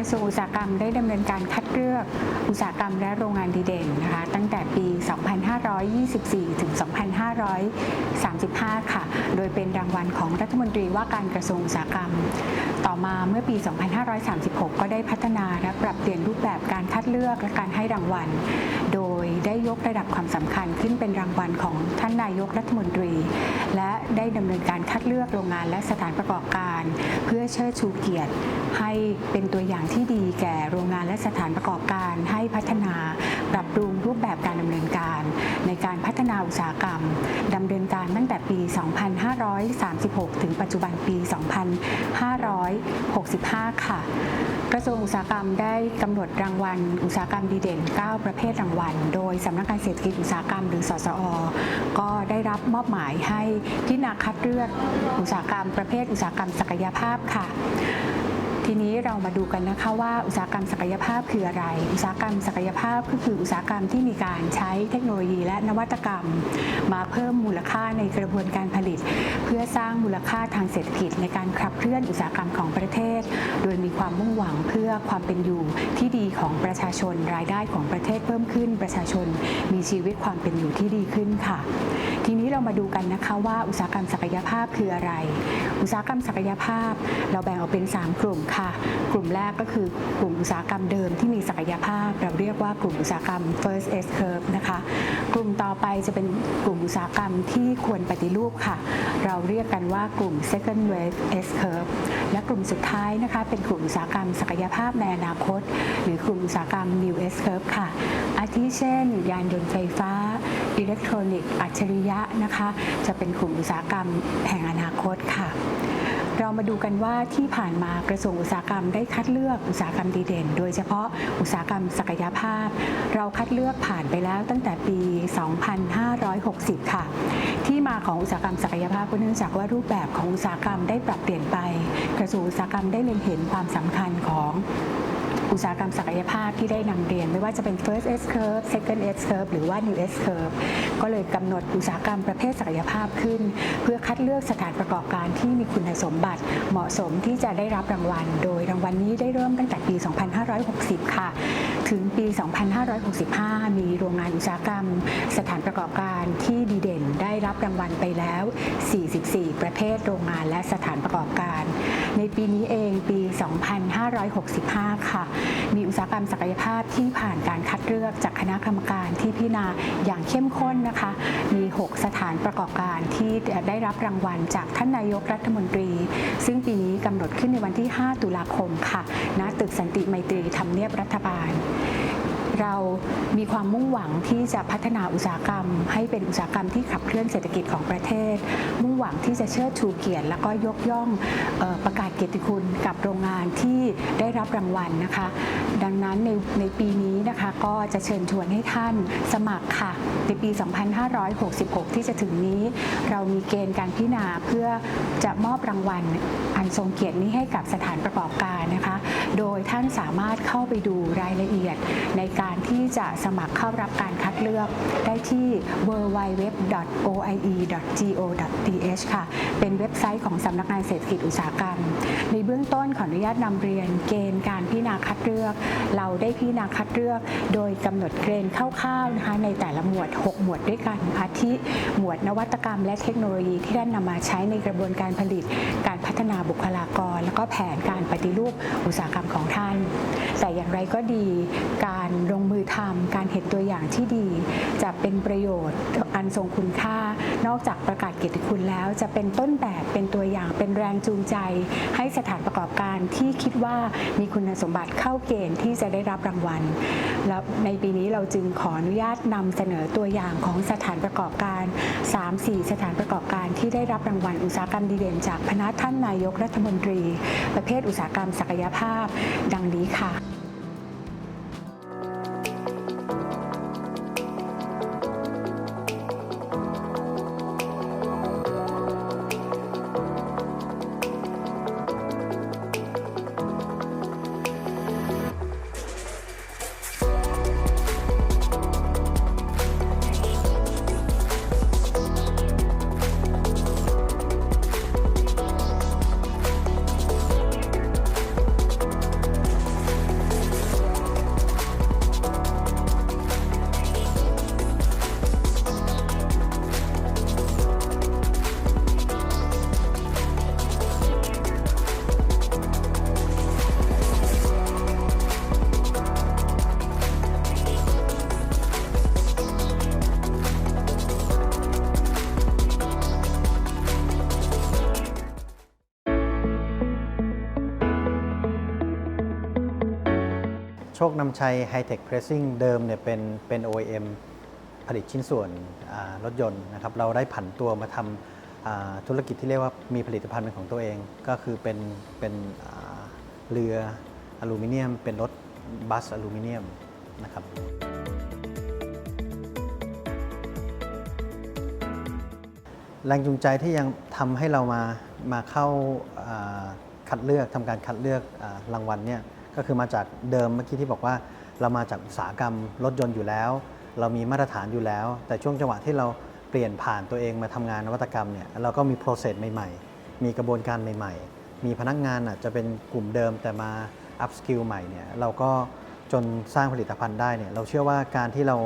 ระทรวงอุตสาหกรรมได้ดำเนินการคัดเลือกอุตสาหกรรมและโรงงานดีเด่นนะคะตั้งแต่ปี 2524 ถึง 2535 ค่ะ โดยเป็นรางวัลของรัฐมนตรีว่าการกระทรวงอุตสาหกรรม ต่อมาเมื่อปี 2536 ก็ได้พัฒนาและปรับเปลี่ยนรูปแบบการคัดเลือกและการให้รางวัล โดยได้ยกระดับความสำคัญขึ้นเป็นรางวัลของท่านนายกรัฐมนตรี และได้ดำเนินการคัดเลือกโรงงานและสถานประกอบการ เพื่อเชิดชูเกียรติให้เป็นตัวอย่างที่ดีแก่โรงงานและสถานประกอบการให้พัฒนาปรับปรุงรูปแบบการดำเนินการ ในการพัฒนาอุตสาหกรรมดำเนินการตั้งแต่ปี 2536 ถึงปัจจุบันปี 2565 ค่ะกระทรวงอุตสาหกรรมได้กำหนดรางวัล อุตสาหกรรมดีเด่น 9 ประเภทรางวัล โดยสำนักงานเศรษฐกิจอุตสาหกรรมหรือสสอ ก็ได้รับมอบหมายให้ที่นาคัดเลือกอุตสาหกรรมประเภทอุตสาหกรรมศักยภาพค่ะ ทีนี้เรามาดูกันนะคะว่าอุตสาหกรรมศักยภาพคืออะไร อุตสาหกรรมศักยภาพก็คืออุตสาหกรรมที่มีการใช้เทคโนโลยีและนวัตกรรม มาเพิ่มมูลค่าในกระบวนการผลิต เพื่อสร้างมูลค่าทางเศรษฐกิจในการขับเคลื่อนอุตสาหกรรมของประเทศ โดยมีความมุ่งหวังเพื่อความเป็นอยู่ที่ดีของประชาชนรายได้ของประเทศเพิ่มขึ้น ประชาชนมีชีวิตความเป็นอยู่ที่ดีขึ้นค่ะ ทีนี้เรามาดูกันนะคะว่าอุตสาหกรรมศักยภาพคืออะไร อุตสาหกรรมศักยภาพ เราแบ่งออกเป็น 3 กลุ่มค่ะกลุ่มแรกก็คือกลุ่มอุตสาหกรรมเดิมที่มีศักยภาพ เราเรียกว่ากลุ่มอุตสาหกรรม first S curve นะคะ กลุ่มต่อไปจะเป็นกลุ่มอุตสาหกรรมที่ควรปฏิรูปค่ะ เราเรียกกันว่ากลุ่ม second wave S curve และกลุ่มสุดท้ายนะคะ เป็นกลุ่มอุตสาหกรรมศักยภาพในอนาคต หรือกลุ่มอุตสาหกรรม new S curve ค่ะ อาทิเช่น ยานยนต์ไฟฟ้า อิเล็กทรอนิกส์อัจฉริยะนะคะ จะเป็นกลุ่มอุตสาหกรรมแห่งอนาคตค่ะ เรามาดูกันว่าที่ผ่านมากระทรวงอุตสาหกรรมได้คัดเลือกอุตสาหกรรมดีเด่น โดยเฉพาะอุตสาหกรรมศักยภาพ เราคัดเลือกผ่านไปแล้วตั้งแต่ปี 2560 ค่ะ ที่มาของอุตสาหกรรมศักยภาพก็เนื่องจากว่ารูปแบบของอุตสาหกรรมได้ปรับเปลี่ยนไป กระทรวงอุตสาหกรรมได้เล็งเห็นความสำคัญของ อุตสาหกรรมศักยภาพที่ได้นำเรียน ไม่ว่าจะเป็น first S curve second S curve หรือว่า new S curve ก็เลยกำหนดอุตสาหกรรมประเภทศักยภาพขึ้น เพื่อคัดเลือกสถานประกอบการที่มีคุณสมบัติเหมาะสมที่จะได้รับรางวัล โดยรางวัลนี้ได้เริ่มตั้งแต่ปี 2560 ค่ะ ถึงปี 2565 มีโรงงานอุตสาหกรรม สถานประกอบการที่ดีเด่นได้รับรางวัลไปแล้ว 44 ประเภทโรงงานและสถานประกอบการ ในปีนี้เองปี 2565 ค่ะมีอุตสาหกรรมศักยภาพที่ผ่านการคัดเลือกจากคณะกรรมการที่พิจารณาอย่างเข้มข้นนะคะ มี 6 สถานประกอบการที่ได้รับรางวัลจากท่านนายกรัฐมนตรี ซึ่งปีนี้กำหนดขึ้นในวันที่ 5 ตุลาคมค่ะ ณ ตึกสันติไมตรีทำเนียบรัฐบาล เรามีความมุ่งหวังที่จะพัฒนาอุตสาหกรรม ให้เป็นอุตสาหกรรมที่ขับเคลื่อนเศรษฐกิจของประเทศ มุ่งหวังที่จะเชิดชูเกียรติ แล้วก็ยกย่องออประกาศเกียรติคุณกับโรงงานที่ได้รับรางวัลนะคะ ดังนั้นในในปีนี้นะคะก็จะเชิญชวนให้ท่านสมัครค่ะ ในปี 2566 ที่จะถึงนี้ เรามีเกณฑ์การพิจารณาเพื่อจะมอบรางวัลอันทรงเกียรตินี้ให้กับสถานประกอบการนะคะ โดยท่านสามารถเข้าไปดูรายละเอียด ในการที่จะสมัครเข้ารับการคัดเลือกได้ที่ www.oie.go.th ค่ะ เป็นเว็บไซต์ของสำนักงานเศรษฐกิจอุตสาหกรรม ในเบื้องต้นขออนุญาตนำเรียนเกณฑ์การพิจารณาคัดเลือก เราได้พิจารณาคัดเลือก โดยกำหนดเกณฑ์คร่าวๆนะคะในแต่ละหมวด 6 หมวดด้วยกันอาทิหมวดนวัตกรรม และเทคโนโลยีที่ท่านนำมาใช้ในกระบวนการผลิต การพัฒนาบุคลากร แล้วก็แผนการปฏิรูปอุตสาหกรรมของท่าน แต่อย่างไรก็ดี การลงมือทำการเห็นตัวอย่างที่ดี จะเป็นประโยชน์ อันทรงคุณค่า นอกจากประกาศเกียรติคุณแล้ว จะเป็นต้นแบบเป็นตัวอย่างเป็นแรงจูงใจ ให้สถานประกอบการที่คิดว่ามีคุณสมบัติเข้าเกณฑ์ที่จะได้รับรางวัล แล้วในปีนี้เราจึงขออนุญาตนำเสนอตัวอย่างของสถานประกอบการ 3-4 สถานประกอบการที่ได้รับรางวัลอุตสาหกรรมดีเด่น จากพนักท่านนายกรัฐมนตรี ประเภทอุตสาหกรรมศักยภาพ ดังนี้ค่ะ ชคนำชัย High Tech Pressing เดิมเนี่ยเป็นเป็น OEM ผลิตชิ้นส่วนรถยนต์นะครับเราได้ผันตัวมาทำธุรกิจที่เรียกว่ามีผลิตภัณฑ์เป็นของตัวเอง ก็คือเป็นเป็นเรืออลูมิเนียม เป็นรถบัสอลูมิเนียมนะครับแรงจูงใจที่ยังทำให้เรามามาเข้าคัดเลือกทำการคัดเลือกอรางวัลเนี่ย ก็คือมาจากเดิมเมื่อกี้ที่บอกว่า เรามาจากอุตสาหกรรมรถยนต์อยู่แล้ว เรามีมาตรฐานอยู่แล้ว แต่ช่วงจังหวะที่เราเปลี่ยนผ่านตัวเองมาทำงานนวัตกรรมเนี่ยเราก็มี process ใหม่ๆ มีกระบวนการใหม่ๆ มีพนักงานอะจะเป็นกลุ่มเดิมแต่มา up skill ใหม่เนี่ยเราก็จนสร้างผลิตภัณฑ์ได้เนี่ยเราเชื่อว่าการที่เรา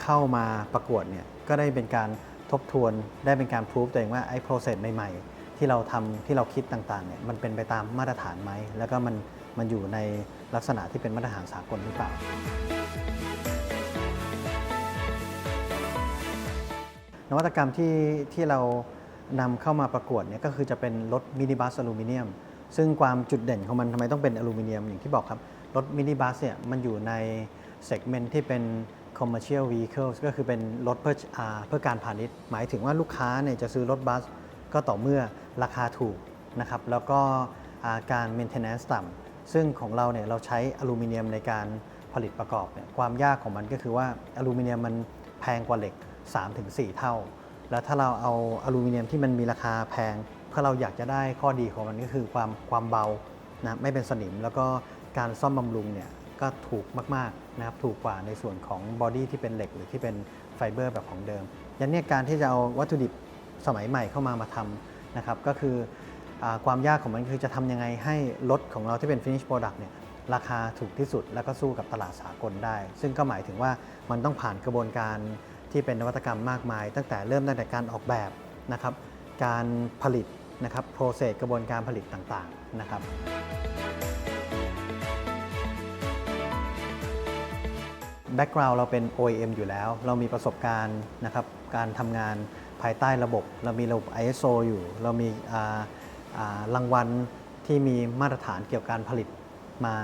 เข้ามาประกวดเนี่ยก็ได้เป็นการทบทวนได้เป็นการพิสูจตัวเองว่าไอ้ process ใหม่ ๆ ที่เราทำที่เราคิดต่างๆเนี่ยมันเป็นไปตามมาตรฐานไหมแล้วก็มัน มันอยู่ในลักษณะที่เป็นมาตรฐานสากลหรือเปล่า นวัตกรรมที่ที่เรานำเข้ามาประกวดเนี่ยก็คือจะเป็นรถมินิบัสอลูมิเนียม ซึ่งความจุดเด่นของมันทำไมต้องเป็นอลูมิเนียมอย่างที่บอกครับ รถมินิบัสเนี่ยมันอยู่ในเซกเมนต์ที่เป็น commercial vehicles ก็คือเป็นรถเพื่ออเพื่อการพาณิชย์ หมายถึงว่าลูกค้าเนี่ยจะซื้อรถบัสก็ต่อเมื่อราคาถูกนะครับ แล้วก็าการ maintenance ต่ำ ซึ่งของเราเนี่ยเราใช้อลูมิเนียมในการผลิตประกอบเนี่ยความยากของมันก็คือว่าอลูมิเนียมมันแพงกว่าเหล็ก 3-4 เท่า แล้วถ้าเราเอาอลูมิเนียมที่มันมีราคาแพงเพื่อเราอยากจะได้ข้อดีของมันก็คือความความเบานะไม่เป็นสนิม แล้วก็การซ่อมบำรุงเนี่ยก็ถูกมากๆนะครับถูกกว่าในส่วนของบอดี้ที่เป็นเหล็กหรือที่เป็นไฟเบอร์แบบของเดิมยันเนี่ยการที่จะเอาวัตถุดิบสมัยใหม่เข้ามามาทำนะครับก็คือ ความยากของมันคือจะทำยังไงให้รถของเราที่เป็น finish product เนี่ยราคาถูกที่สุดแล้วก็สู้กับตลาดสากลได้ ซึ่งก็หมายถึงว่ามันต้องผ่านกระบวนการที่เป็นนวัตกรรมมากมาย ตั้งแต่เริ่มตั้งแต่การออกแบบนะครับ การผลิตนะครับโปรเซสกระบวนการผลิตต่างๆนะครับ แบ็กกราวด์เราเป็น OEM อยู่แล้ว เรามีประสบการณ์นะครับการทำงานภายใต้ระบบ เรามีระบบ ISO อยู่ เรามีอ่าอ่า รางวัลที่มีมาตรฐานเกี่ยวกับการผลิตมา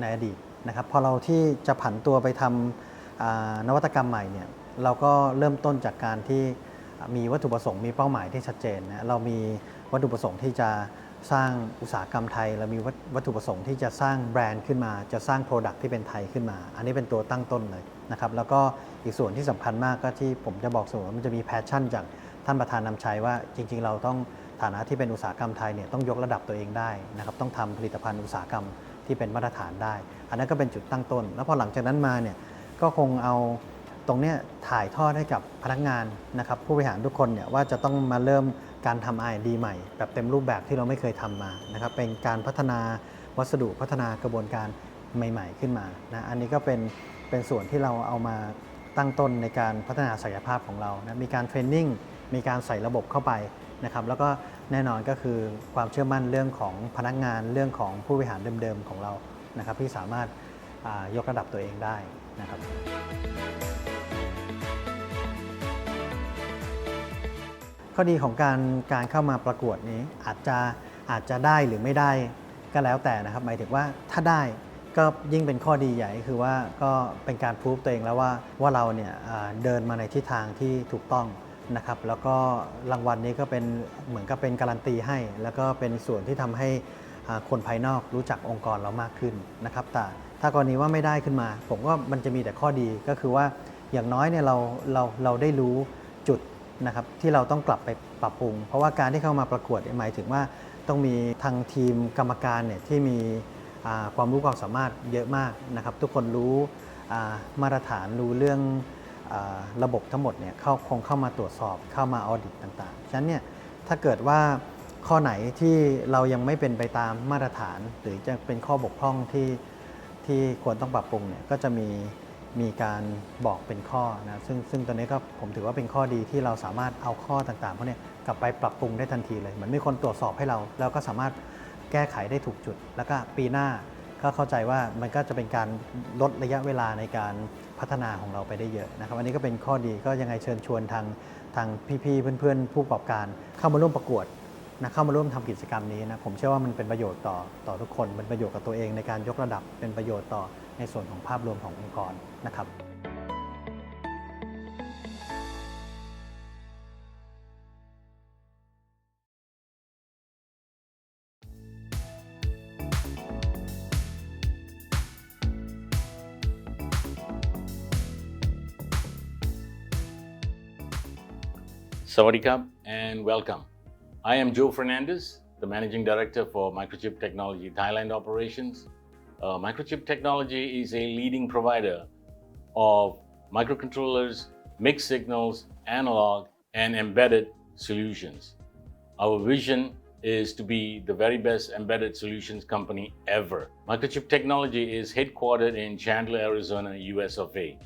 ในอดีตนะครับพอเราที่จะผันตัวไปทำนวัตกรรมใหม่เนี่ยเราก็เริ่มต้นจากการที่มีวัตถุประสงค์มีเป้าหมายที่ชัดเจนนะเรามีวัตถุประสงค์ที่จะสร้างอุตสาหกรรมไทย เรามีวัตถุประสงค์ที่จะสร้างแบรนด์ขึ้นมา จะสร้าง Product ที่เป็นไทยขึ้นมา อันนี้เป็นตัวตั้งต้นเลยนะครับแล้วก็อีกส่วนที่สำคัญมากก็ที่ผมจะบอกเสมอว่ามันจะมีแพชชั่นจากท่านประธานนำชัยว่าจริง ๆ เราต้อง ฐานะที่เป็นอุตสาหกรรมไทยเนี่ยต้องยกระดับตัวเองได้นะครับต้องทำผลิตภัณฑ์อุตสาหกรรมที่เป็นมาตรฐานได้ อันนั้นก็เป็นจุดตั้งต้น แล้วพอหลังจากนั้นมาเนี่ยก็คงเอาตรงเนี้ยถ่ายทอดให้กับพนักงานนะครับผู้บริหารทุกคนเนี่ยว่าจะต้องมาเริ่มการทำ R&D ใหม่ แบบเต็มรูปแบบที่เราไม่เคยทำมานะครับเป็นการพัฒนาวัสดุพัฒนากระบวนการใหม่ ๆ ขึ้นมานะอันนี้ก็เป็นเป็นส่วนที่เราเอามาตั้งต้นในการพัฒนาศักยภาพของเรานะมีการเทรนนิ่งมีการใส่ระบบเข้าไปนะครับแล้วก็ แน่นอนก็คือความเชื่อมั่นเรื่องของพนักงานเรื่องของผู้บริหารเดิมๆของเรานะครับที่สามารถยกระดับตัวเองได้นะครับข้อดีของการการเข้ามาประกวดนี้อาจจะอาจจะได้หรือไม่ได้ก็แล้วแต่นะครับหมายถึงว่าถ้าได้ก็ยิ่งเป็นข้อดีใหญ่คือว่าก็เป็นการพูฟตัวเองแล้วว่าว่าเราเนี่ยเดินมาในทิศทางที่ถูกต้อง นะครับแล้วก็รางวัลนี้ก็เป็นเหมือนกับเป็นการันตีให้ แล้วก็เป็นส่วนที่ทำให้คนภายนอกรู้จักองค์กรเรามากขึ้นนะครับ แต่ถ้ากรณีว่าไม่ได้ขึ้นมา ผมว่ามันจะมีแต่ข้อดีก็คือว่าอย่างน้อยเนี่ยเราเราเราได้รู้จุดนะครับที่เราต้องกลับไปปรับปรุง เพราะว่าการที่เข้ามาประกวดหมายถึงว่าต้องมีทางทีมกรรมการเนี่ยที่มีความรู้ความสามารถเยอะมากนะครับ ทุกคนรู้มาตรฐานรู้เรื่อง ระบบทั้งหมดเนี่ยเข้าคงเข้ามาตรวจสอบเข้ามาออดิตต่างๆ ฉะนั้นเนี่ยถ้าเกิดว่าข้อไหนที่เรายังไม่เป็นไปตามมาตรฐาน หรือจะเป็นข้อบกพร่องที่ที่ควรต้องปรับปรุงเนี่ยก็จะมีมีการบอกเป็นข้อนะซึ่งซึ่งตอนนี้ก็ผมถือว่าเป็นข้อดีที่เราสามารถเอาข้อต่างๆพวกนี้กลับไปปรับปรุงได้ทันทีเลยเหมือนมีคนตรวจสอบให้เราแล้วก็สามารถแก้ไขได้ถูกจุด แล้วก็ปีหน้าก็เข้าใจว่ามันก็จะเป็นการลดระยะเวลาในการ พัฒนาของเราไปได้เยอะนะครับอันนี้ก็เป็นข้อดีก็ยังไงเชิญชวนทางทางพี่ๆเพื่อนๆ ผู้ประกอบการเข้ามาร่วมประกวดนะเข้ามาร่วมทำกิจกรรมนี้นะผมเชื่อว่ามันเป็นประโยชน์ต่อต่อทุกคนเป็นประโยชน์กับตัวเองในการยกระดับเป็นประโยชน์ต่อในส่วนของภาพรวมขององค์กรนะครับ Sawadikap and welcome. I am Joe Fernandez, the Managing Director for Microchip Technology Thailand Operations. Uh, Microchip Technology is a leading provider of microcontrollers, mixed signals, analog, and embedded solutions. Our vision is to be the very best embedded solutions company ever. Microchip Technology is headquartered in Chandler, Arizona, US of A.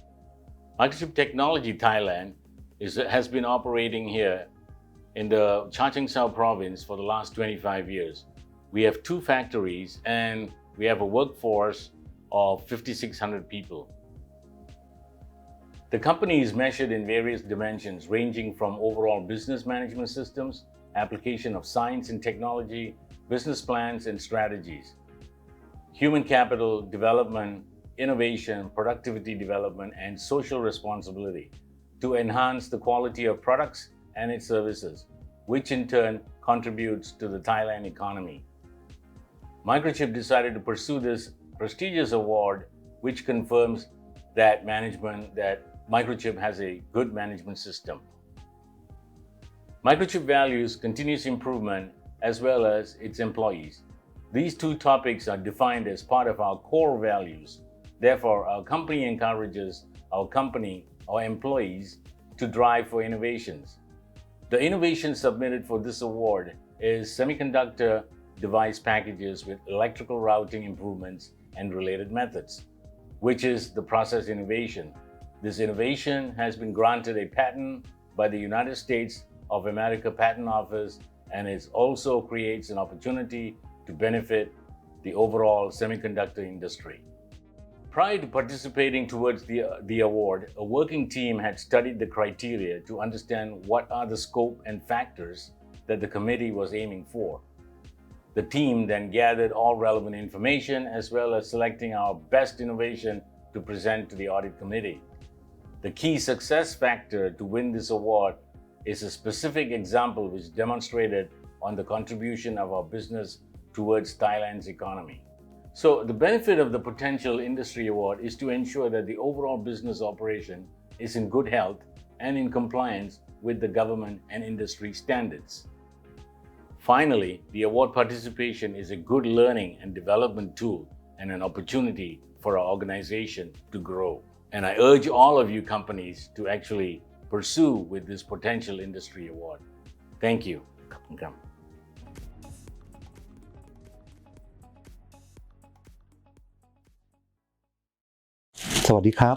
Microchip Technology Thailand is, has been operating here in the Chachoengsao province for the last 25 years. We have two factories and we have a workforce of 5,600 people. The company is measured in various dimensions, ranging from overall business management systems, application of science and technology, business plans and strategies, human capital development, innovation, productivity development, and social responsibility to enhance the quality of products and its services, which in turn contributes to the Thailand economy. Microchip decided to pursue this prestigious award, which confirms that management, that Microchip has a good management system. Microchip values continuous improvement as well as its employees. These two topics are defined as part of our core values. Therefore, our company encourages our company, our employees, to drive for innovations. The innovation submitted for this award is semiconductor device packages with electrical routing improvements and related methods, which is the process innovation. This innovation has been granted a patent by the United States of America Patent Office and it also creates an opportunity to benefit the overall semiconductor industry. Prior to participating towards the, the award, a working team had studied the criteria to understand what are the scope and factors that the committee was aiming for. The team then gathered all relevant information as well as selecting our best innovation to present to the audit committee. The key success factor to win this award is a specific example which demonstrated on the contribution of our business towards Thailand's economy. So, the benefit of the potential industry award is to ensure that the overall business operation is in good health and in compliance with the government and industry standards. Finally, the award participation is a good learning and development tool and an opportunity for our organization to grow. And I urge all of you companies to actually pursue with this potential industry award. Thank you. ขอ สวัสดีครับ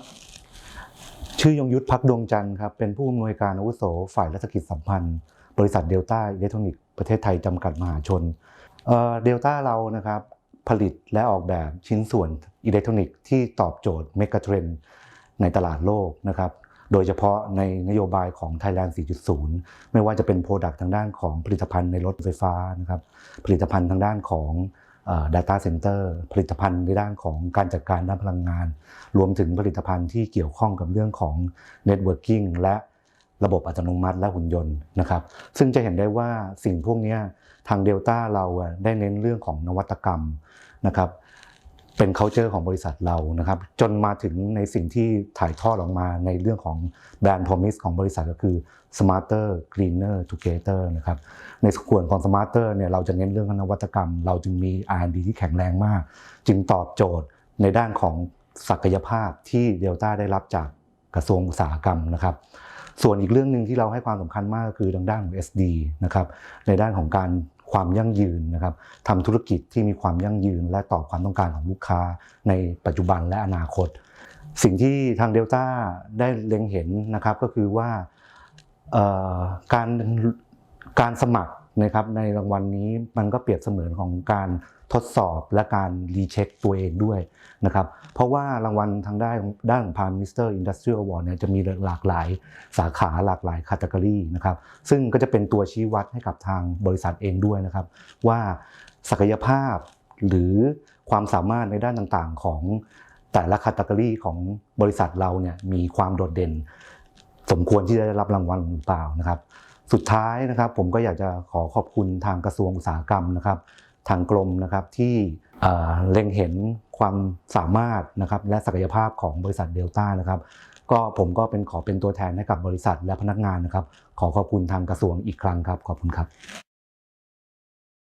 ชื่อยงยุทธพักดวงจันทร์ครับ เป็นผู้อำนวยการอาวุโสฝ่ายรัฐกิจสัมพันธ์ บริษัทเดลต้าอิเล็กทรอนิกส์ประเทศไทยจำกัดมหาชนเดลต้าเรานะครับผลิตและออกแบบชิ้นส่วนอิเล็กทรอนิกส์ที่ตอบโจทย์เมกะเทรนในตลาดโลกนะครับโดยเฉพาะในนโยบายของ Thailand 4.0 ไม่ว่าจะเป็นโปรดักต์ทางด้านของผลิตภัณฑ์ในรถไฟฟ้านะครับผลิตภัณฑ์ทางด้านของ data center ผลิตภัณฑ์ในด้านของการจัดการด้านพลังงาน รวมถึงผลิตภัณฑ์ที่เกี่ยวข้องกับเรื่องของ networking และระบบอัตโนมัติและหุ่นยนต์นะครับ ซึ่งจะเห็นได้ว่าสิ่งพวกนี้ทางเดลต้าเราได้เน้นเรื่องของนวัตกรรมนะครับ เป็น culture ของบริษัทเรานะครับ จนมาถึงในสิ่งที่ถ่ายทอดออกมาในเรื่องของแบรนด์ promise ของบริษัทก็คือ smarter cleaner together นะครับ ในส่วนของ smarter เนี่ยเราจะเน้นเรื่องนวัตกรรม เราจึงมี R&D ที่แข็งแรงมาก จึงตอบโจทย์ในด้านของศักยภาพที่เดลต้าได้รับจากกระทรวงอุตสาหกรรมนะครับ ส่วนอีกเรื่องหนึ่งที่เราให้ความสำคัญมากก็คือทางด้านของ SD นะครับในด้านของการ ความยั่งยืนนะครับทำธุรกิจที่มีความยั่งยืน และตอบความต้องการของลูกค้าในปัจจุบันและอนาคต สิ่งที่ทางเดลต้าได้เล็งเห็นนะครับก็คือว่าการการสมัคร นะครับในรางวัลนี้มันก็เปรียบเสมือนของการทดสอบและการรีเช็คตัวเองด้วยนะครับเพราะว่ารางวัลทางด้านด้านของ Prime Minister Industrial Award เนี่ยจะมีหลากหลายสาขาหลากหลายคาต e กรีนะครับซึ่งก็จะเป็นตัวชี้วัดให้กับทางบริษัทเองด้วยนะครับ ว่าศักยภาพหรือความสามารถในด้านต่างๆ ของแต่ละคัตกรีของบริษัทเราเนี่ยมีความโดดเด่น สมควรที่จะได้รับรางวัลหรือเปล่านะครับ สุดท้ายนะครับผมก็อยากจะขอขอบคุณทางกระทรวงอุตสาหกรรมนะครับ ทางกรมนะครับที่เล็งเห็นความสามารถนะครับและศักยภาพของบริษัทเดลต้านะครับก็ผมก็เป็นขอเป็นตัวแทนให้กับบริษัทและพนักงานนะครับ ขอขอบคุณทางกระทรวงอีกครั้งครับ ขอบคุณครับ